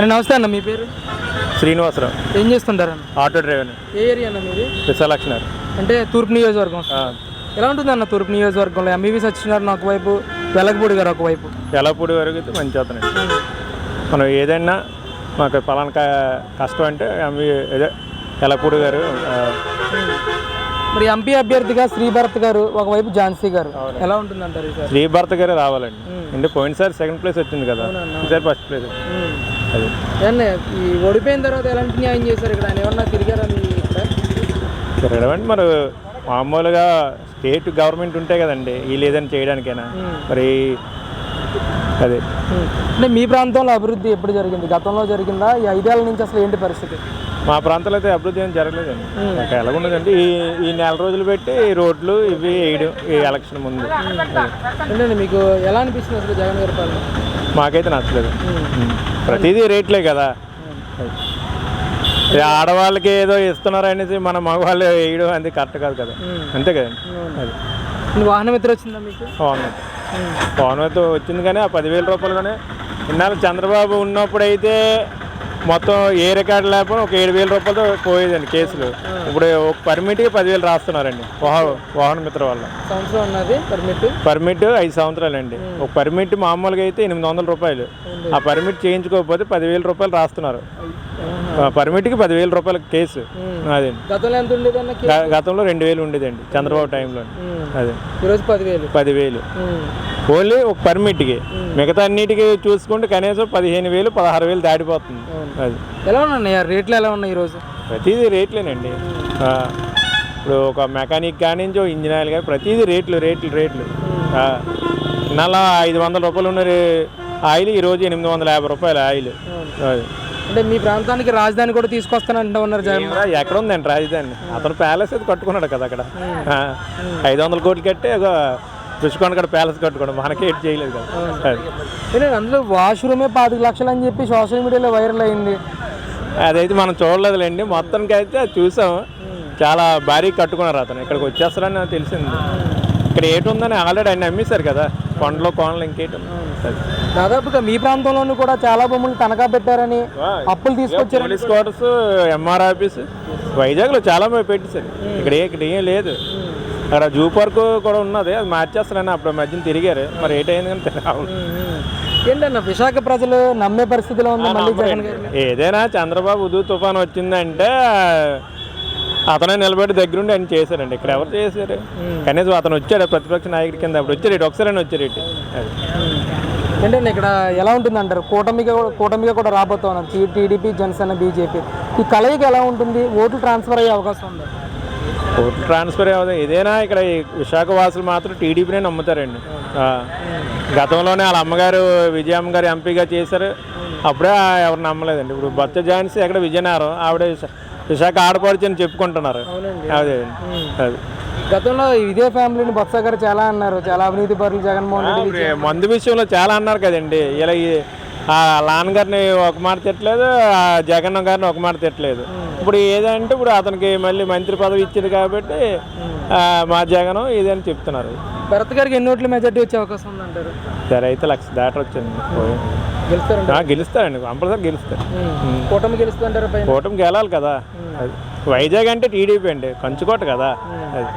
నమస్తే అన్న మీ పేరు? శ్రీనివాసరావు. ఏం చేస్తుంటారు అన్న? ఆటో డ్రైవర్ ఏ ఏరియా అన్న మీది? విశాలక్ష్మి అంటే తూర్పు నియోజకవర్గం. ఎలా ఉంటుంది అన్న తూర్పు నియోజకవర్గంలో? ఎంబీబీ సత్యనారాయణ ఒకవైపు వెలగపూడి గారు ఒకవైపు. ఎలాపూడి వరకు అయితే మంచి అవుతున్నాయి మనం ఏదైనా మాకు పలానా క- కష్టం అంటే అవి అదే ఎలాపూడి గారు ఆ, మరి ఎంపీ అభ్యర్థిగా శ్రీభరత్ గారు ఒకవైపు ఝాన్సీ గారు. ఎలా ఉంటుంది అంటారు ఈసారి శ్రీ భర్త గారే రావాలండి. అంటే పోయినసారి సెకండ్ ప్లేస్ వచ్చింది కదా. ఈసారి ఫస్ట్ ప్లేస్. అది. ఏమన్నా ఈ ఓడిపోయిన తర్వాత ఎలాంటి న్యాయం చేశారు ఇక్కడ? ఆయన ఏమన్నా తిరిగారా మీ ఇక్కడ? తిరగడం అంటే మరి మామూలుగా స్టేట్ గవర్నమెంట్ ఉంటాయి కదండి వీళ్ళు ఏదైనా చేయడానికైనా. మరి అదే. అంటే మీ ప్రాంతంలో అభివృద్ధి ఎప్పుడు జరిగింది? గతంలో జరిగిందా? ఈ ఐదేళ్ళ నుంచి అసలు ఏంటి పరిస్థితి? మా ప్రాంతంలో అయితే అభివృద్ధి ఏం జరగలేదండి. ఇంకా ఎలాగుండదండి. ఈ ఈ నెల రోజులు పెట్టి ఈ రోడ్లు ఇవి వేయడం ఈ ఎలక్షన్ ముందు. మీకు ఎలా అనిపిస్తుంది అసలు జగన్ గారి పాలన? మాకైతే నచ్చలేదు. ప్రతిదీ రేట్లే కదా. ఆడవాళ్ళకి ఏదో ఇస్తున్నారు అనేసి మన మగవాళ్ళు వేయడం అది కరెక్ట్ కాదు కదా. అంతే కదండి అది. వాహనం ఎత్తురు వచ్చిందా మీకు? అయితే పవన్ అయితే వచ్చింది కానీ ఆ పదివేల రూపాయలు కానీ ఇన్నాళ్ళు చంద్రబాబు ఉన్నప్పుడైతే మొత్తం ఏ రికార్డు లేకపోతే ఒక ఏడు వేల రూపాయలతో పోయేదండి కేసులు. ఇప్పుడు ఒక పర్మిట్కి పదివేలు రాస్తున్నారండి. వాహ వాహన మిత్ర వల్ల సంవత్సరం ఉన్నది పర్మిట్ పర్మిట్ ఐదు సంవత్సరాలండి. ఒక పర్మిట్ మామూలుగా అయితే ఎనిమిది వందల రూపాయలు. ఆ పర్మిట్ చేయించుకోకపోతే పదివేల రూపాయలు రాస్తున్నారు. ఆ పర్మిట్కి పదివేల రూపాయల కేసు. అదే. గతంలో రెండు వేలు ఉండేదండి చంద్రబాబు టైంలో అదే. ఈరోజు పదివేలు. పదివేలు. ఓన్లీ ఒక పర్మిట్కి మిగతా అన్నిటికీ చూసుకుంటే కనీసం పదిహేను వేలు పదహారు వేలు దాటిపోతుంది. అది. ఎలా ఉన్నాయి? రేట్లు ఎలా ఉన్నాయి ఈరోజు? ప్రతిదీ రేట్లేనండి. ఇప్పుడు ఒక మెకానిక్ కానించి ఒక ఇంజనీర్ కానీ ప్రతిదీ రేట్లు రేట్లు రేట్లు. నెల ఐదు వందల రూపాయలు ఉన్న ఆయిల్ ఈరోజు ఎనిమిది వందల యాభై రూపాయలు ఆయిల్. అది. అంటే మీ ప్రాంతానికి రాజధాని కూడా తీసుకొస్తానంటూ ఉన్నారు ఎక్కడ ఉందండి రాజధాని? అతను ప్యాలెస్ అది కట్టుకున్నాడు కదా అక్కడ. ఐదు వందల కోట్లు కట్టి ఒక రుషికొండ కూడా ప్యాలెస్ కట్టుకోవడం. మనకి ఏం చేయలేదు కదా. అందులో వాష్రూమే పాతిక లక్షలు అని చెప్పి సోషల్ మీడియాలో వైరల్ అయింది. అదైతే మనం చూడలేదులేండి. మొత్తానికి అయితే చూసాం. చాలా భారీ కట్టుకున్నారు అతను. ఇక్కడికి వచ్చేస్తారని నాకు తెలిసింది. ఇక్కడ ఏటి ఉందని ఆల్రెడీ ఆయన అమ్మేశారు కదా. కొండలో కోనలు ఇంకేటి. దాదాపుగా మీ ప్రాంతంలోనూ కూడా చాలా భూములు తనఖా పెట్టారని అప్పులు తీసుకొచ్చారు పోలీస్ క్వార్టర్స్ ఎంఆర్ ఆఫీస్ వైజాగ్లో చాలా మంది పెట్టేశారు. ఇక్కడ ఇక్కడ ఏం లేదు. అక్కడ జూ పార్క్ కూడా ఉన్నది అది మార్చేస్తారని అప్పుడు మధ్యన తిరిగారు. మరి ఏటైంది కానీ తెలియదు ఏంటన్న విశాఖ ప్రజలు నమ్మే పరిస్థితిలో ఉంది మళ్ళీ జగన్ ఏదైనా చంద్రబాబు ఉదు తుఫాన్ వచ్చిందంటే అతనే నిలబడి దగ్గరుండి ఆయన చేశారండి. ఇక్కడ ఎవరు చేశారు? కనీసం అతను వచ్చాడు ప్రతిపక్ష నాయకుడి కింద అప్పుడు వచ్చారు ఇటు ఒకసారి వచ్చారు ఇటు. ఏంటంటే ఇక్కడ ఎలా ఉంటుంది అంటారు కూటమిగా కూడా- కూటమిగా కూడా రాబోతా ఉన్నారు టీడీపీ జనసేన బీజేపీ. ఈ కలయిక ఎలా ఉంటుంది? ఓట్లు ట్రాన్స్ఫర్ అయ్యే అవకాశం ఉంది? ఓట్లు ట్రాన్స్ఫర్ అవ్వదు. ఏదైనా ఇక్కడ ఈ విశాఖ వాసులు మాత్రం టీడీపీనే నమ్ముతారండి. గతంలోనే వాళ్ళ అమ్మగారు విజయమ్మ గారు ఎంపీగా చేశారు. అప్పుడే ఎవరు నమ్మలేదండి. ఇప్పుడు బొత్స ఝాన్సీ ఎక్కడ విజయనగరం ఆవిడ విశా- విశాఖ ఆడపడుచు అని చెప్పుకుంటున్నారు అదే అది. గతంలో ఇదే ఫ్యామిలీని బొత్స గారు చాలా అన్నారు. చాలా అవినీతి పరులు జగన్మోహన్ రెడ్డి మందు విషయంలో చాలా అన్నారు కదండి. ఇలా లాన్ గారిని ఒక మాట తిట్టలేదు ఆ జగన్ గారిని ఒక మాట తిట్టలేదు. ఇప్పుడు ఏదంటే ఇప్పుడు అతనికి మళ్ళీ మంత్రి పదవి ఇచ్చింది కాబట్టి మా జగన్ ఇదని చెప్తున్నారు. భరత్ గారికి ఎన్ని ఓట్ల మెజార్టీ వచ్చే అవకాశం ఉంది అంటారు సరే అయితే లక్ష దాటర్ వచ్చింది. గెలుస్తారండి కంపల్సరీ గెలుస్తారు. కూటమి గెలుస్తుంటారు కూటమికి వెళ్ళాలి కదా. వైజాగ్ అంటే టీడీపీ అండి కంచుకోట కదా. అది.